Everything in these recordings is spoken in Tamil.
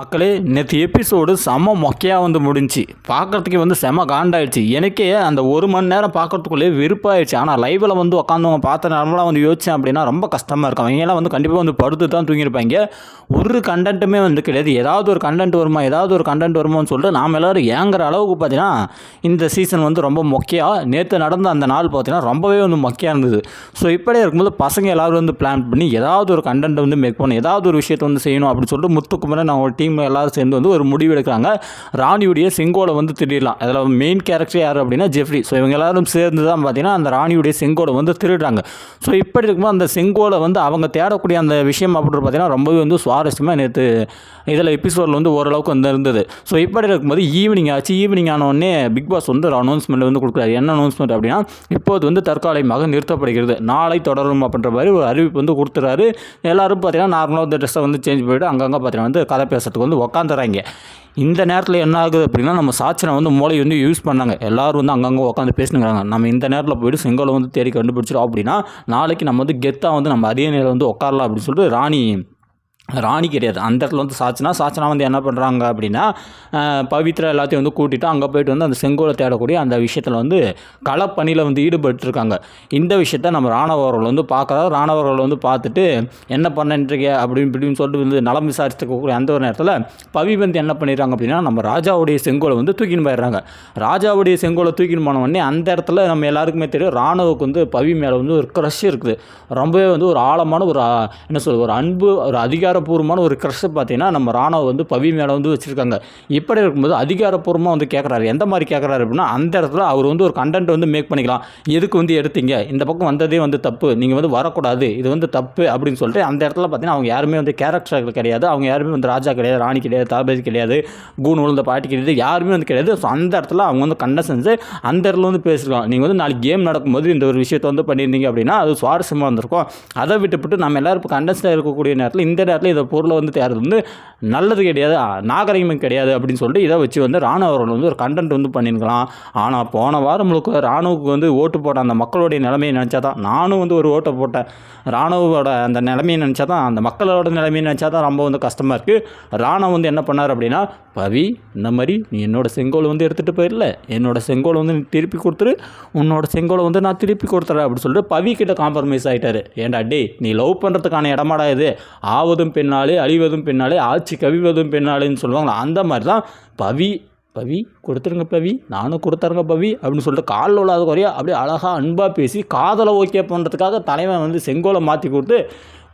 மக்களே நேற்று எபிசோடு செம மொக்கையாக வந்து முடிஞ்சுச்சு. பார்க்குறதுக்கே வந்து செம காண்டாயிடுச்சு. எனக்கே அந்த ஒரு மணி நேரம் பார்க்குறதுக்குள்ளே வெறுப்பாயிடுச்சு. ஆனால் லைவில் வந்து உட்காந்தவங்க பார்த்த நார்மலாக வந்து யோசிச்சேன் அப்படின்னா ரொம்ப கஷ்டமாக இருக்கும். அவங்கெல்லாம் வந்து கண்டிப்பாக வந்து படுத்து தான் தூங்கியிருப்பாங்க. ஒரு கண்டென்ட்டுமே வந்து கிடையாது. ஏதாவது ஒரு கண்டென்ட் வருமா ஏதாவது ஒரு கண்டென்ட் வருமான்னு சொல்லிட்டு நாம் எல்லோரும் ஏங்குற அளவுக்கு பார்த்தீங்கன்னா இந்த சீசன் வந்து ரொம்ப மொக்கையாக நேற்று நடந்த அந்த நாள் பார்த்தீங்கன்னா ரொம்பவே வந்து மொக்கையாக இருந்தது. ஸோ இப்படியே இருக்கும்போது பசங்க எல்லோரும் வந்து பிளான் பண்ணி ஏதாவது ஒரு கண்டென்ட் வந்து மேக் பண்ணணும் ஏதாவது ஒரு விஷயத்தை வந்து செய்யணும் அப்படின்னு சொல்லிட்டு முத்துக்குமரன் நான் ஒரு டீம் எல்லாரும் சேர்ந்து வந்து ஒரு முடிவு எடுக்கிறாங்க. ராணியுடைய செங்கோலை வந்து திருடலாம் அதில் மெயின் கேரக்டர் யார் அப்படின்னா ஜெஃப்ரி. ஸோ இவங்க எல்லாரும் சேர்ந்து தான் பார்த்தீங்கன்னா அந்த ராணியுடைய செங்கோலை வந்து திருடுறாங்க. ஸோ இப்படி இருக்கும்போது அந்த செங்கோலை வந்து அவங்க தேடக்கூடிய அந்த விஷயம் அப்படின்னு பார்த்தீங்கன்னா ரொம்பவே வந்து சுவாரஸ்யமாக நேற்று இதில் எபிசோடில் வந்து ஓரளவுக்கு வந்து இருந்தது. ஸோ இப்படி இருக்கும்போது ஈவினிங் ஆச்சு. ஈவினிங் ஆனோடனே பிக் பாஸ் வந்து ஒரு அனௌன்ஸ்மெண்ட் வந்து கொடுக்குறாரு. என்ன அனௌன்ஸ்மெண்ட் அப்படின்னா இப்போது வந்து தற்காலிகமாக நிறுத்தப்படுகிறது. நாளை தொடரும் அப்படின்ற மாதிரி ஒரு அறிவிப்பு வந்து கொடுத்துறாரு. எல்லாரும் பார்த்தீங்கன்னா நார்மலாக வந்து ட்ரெஸ்ஸை வந்து சேஞ்ச் போயிட்டு அங்கங்கே பார்த்தீங்கன்னா வந்து கதை பேசுறதுக்கு வந்து உக்காந்துறாங்க. இந்த நேரத்தில் என்ன ஆகுது அப்படின்னா நம்ம சாட்சனை வந்து மூளை வந்து யூஸ் பண்ணாங்க. எல்லோரும் வந்து அங்கங்கே உட்காந்து பேசினுங்கிறாங்க நம்ம இந்த நேரத்தில் போய்ட்டு செங்கோலை வந்து தேடி கண்டுபிடிச்சிடும் அப்படின்னா நாளைக்கு நம்ம வந்து கெத்தாக வந்து நம்ம அதே நேரம் வந்து உட்காரலாம் அப்படின்னு சொல்லிட்டு ராணி ராணி கிடையாது. அந்த இடத்துல வந்து சாச்சனா சாச்சனா வந்து என்ன பண்ணுறாங்க அப்படின்னா பவித்ரா எல்லாத்தையும் வந்து கூட்டிட்டு அங்கே போயிட்டு வந்து அந்த செங்கோலை தேடக்கூடிய அந்த விஷயத்தில் வந்து களப்பணியில் வந்து ஈடுபட்டுருக்காங்க. இந்த விஷயத்த நம்ம ராணவர்கள் வந்து பார்க்குறாரு ராணவர்கள் வந்து பார்த்துட்டு என்ன பண்ணிட்டுருக்க அப்படின்னு இப்படின்னு சொல்லிட்டு வந்து நலம் விசாரிச்சுக்கக்கூடிய அந்த ஒரு நேரத்தில் பவி வந்து என்ன பண்ணிடுறாங்க அப்படின்னா நம்ம ராஜாவுடைய செங்கோலை வந்து தூக்கின்னு போயிடுறாங்க. ராஜாவுடைய செங்கோலை தூக்கின்னு போன உடனே அந்த இடத்துல நம்ம எல்லாருக்குமே தெரியும் ராணுவுக்கு வந்து பவி மேலே வந்து ஒரு க்ரஷ் இருக்குது. ரொம்பவே வந்து ஒரு ஆழமான ஒரு என்ன சொல்வது ஒரு அன்பு ஒரு அதிகாரப்பூர்வமான ஒரு க்ரஷ் பார்த்தீங்கன்னா நம்ம ராணுவ வந்து பவி மேலே வந்து வச்சுருக்காங்க. இப்படி இருக்கும்போது அதிகாரப்பூர்வமாக வந்து கேட்குறாரு எந்த மாதிரி கேட்குறாரு அப்படின்னா அந்த இடத்துல அவர் வந்து ஒரு கண்டென்ட் வந்து மேக் பண்ணிக்கலாம். எதுக்கு வந்து எடுத்தீங்க? இந்த பக்கம் வந்ததே வந்து தப்பு. நீங்கள் வந்து வரக்கூடாது. இது வந்து தப்பு அப்படின்னு சொல்லிட்டு அந்த இடத்துல பார்த்தீங்கன்னா அவங்க யாருமே வந்து கேரக்டர்கள் கிடையாது. அவங்க யாருமே வந்து ராஜா கிடையாது ராணி கிடையாது தாபேஜ் கிடையாது கூன் உழுந்த பாட்டி கிடையாது யாருமே வந்து கிடையாது. ஸோ அந்த இடத்துல அவங்க வந்து கண்ட செஞ்சு அந்த இடத்துல வந்து பேசிருக்கலாம் நீங்கள் வந்து நாளைக்கு கேம் நடக்கும்போது இந்த ஒரு விஷயத்தை வந்து பண்ணியிருந்தீங்க அப்படின்னா அது சுவாரஸ்யமாக இருந்திருக்கும் அதை விட்டுவிட்டு நம்ம எல்லாரும் இப்போ கண்டஸ்டாக இருக்கக்கூடிய நேரத்தில் இந்த நேரத்தில் இதை பொருளை வந்து தேர்றது வந்து நல்லது கிடையாது நாகரிகமும் கிடையாது அப்படின்னு சொல்லிட்டு இதை வச்சு வந்து ராணுவ அவர்கள் வந்து ஒரு கண்டென்ட் வந்து பண்ணியிருக்கலாம். ஆனால் போன வாரம் முழுக்க ராணுவுக்கு வந்து ஓட்டு போட்ட அந்த மக்களுடைய நிலைமையை நினச்சா தான் நானும் வந்து ஒரு ஓட்டை போட்டேன். ராணுவோட அந்த நிலைமையை நினச்சா தான் அந்த மக்களோட நிலைமையை நினச்சா தான் ரொம்ப வந்து கஷ்டமாக இருக்குது ராணுவம் வந்து என்ன பண்ணார் அப்படின்னா பவி இந்த மாதிரி நீ என்னோட செங்கோலை வந்து எடுத்துகிட்டு போயிடல என்னோட செங்கோலை வந்து நீ திருப்பி கொடுத்துரு உன்னோட செங்கோலை வந்து நான் திருப்பி கொடுத்துறேன் அப்படின்னு சொல்லிட்டு பவி கிட்ட காம்ப்ரமைஸ் ஆகிட்டாரு ஏன்டா டே நீ லவ் பண்ணுறதுக்கான இடமாடா இது. ஆவதும் பின்னாலே அழிவதும் பின்னாலே ஆட்சி கவிவதும் பின்னாலேன்னு சொல்லுவாங்களா? அந்த மாதிரி தான் பவி பவி கொடுத்துருங்க பவி நானும் கொடுத்துருங்க பவி அப்படின்னு சொல்லிட்டு காலில் உள்ளாத குறையா அப்படியே அழகாக அன்பாக பேசி காதலை ஓகே பண்ணுறதுக்காக தலைவன் வந்து செங்கோலை மாற்றி கொடுத்து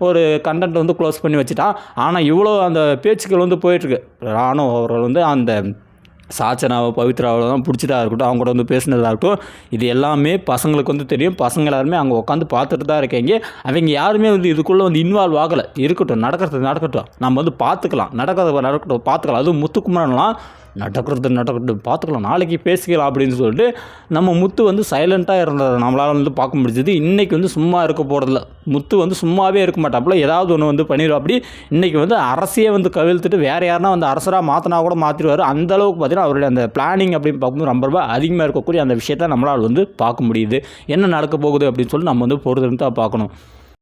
ஒரு கண்டென்ட் வந்து க்ளோஸ் பண்ணி வச்சுட்டான். ஆனால் இவ்வளோ அந்த பேச்சுக்கள் வந்து போயிட்டுருக்கு. ராணுவ அவர்கள் வந்து அந்த சாச்சனாவோ பவித்ராவோ தான் பிடிச்சதாக இருக்கட்டும் அவங்க கூட வந்து பேசினதாக இருக்கட்டும் இது எல்லாமே பசங்களுக்கு வந்து தெரியும். பசங்க எல்லாருமே அங்கே உட்காந்து பார்த்துட்டு தான் இருக்கீங்க. அவங்க யாருமே வந்து இதுக்குள்ளே வந்து இன்வால்வ் ஆகலை. இருக்கட்டும் நடக்கிறது நடக்கட்டும். நம்ம வந்து பார்த்துக்கலாம். நடக்கிறது நடக்கட்டும் பார்த்துக்கலாம். அதுவும் முத்துக்குமரன்லாம் நடக்கிறது நடக்கிறது பார்த்துக்கலாம். நாளைக்கு பேசிக்கலாம் அப்படின்னு சொல்லிட்டு நம்ம முத்து வந்து சைலண்ட்டாக இருந்ததை நம்மளால் வந்து பார்க்க முடிஞ்சது. இன்றைக்கி வந்து சும்மா இருக்க போகிறதில்ல முத்து வந்து சும்மாவே இருக்க மாட்டாப்புல. ஏதாவது ஒன்று வந்து பண்ணிடுவோம் அப்படி இன்றைக்கி வந்து அரசியே வந்து கவிழ்த்துட்டு வேறு யாருனா வந்து அரசராக மாற்றினா கூட மாற்றிடுவார் அந்த அளவுக்கு பார்த்தீங்கன்னா அவருடைய அந்த பிளானிங் அப்படின்னு பார்க்கும்போது ரொம்ப ரொம்ப அதிகமாக இருக்கக்கூடிய அந்த விஷயத்தை நம்மளால் வந்து பார்க்க முடியுது. என்ன நடக்க போகுது அப்படின்னு சொல்லி நம்ம வந்து பொறுத்திருந்து தான் பார்க்கணும்.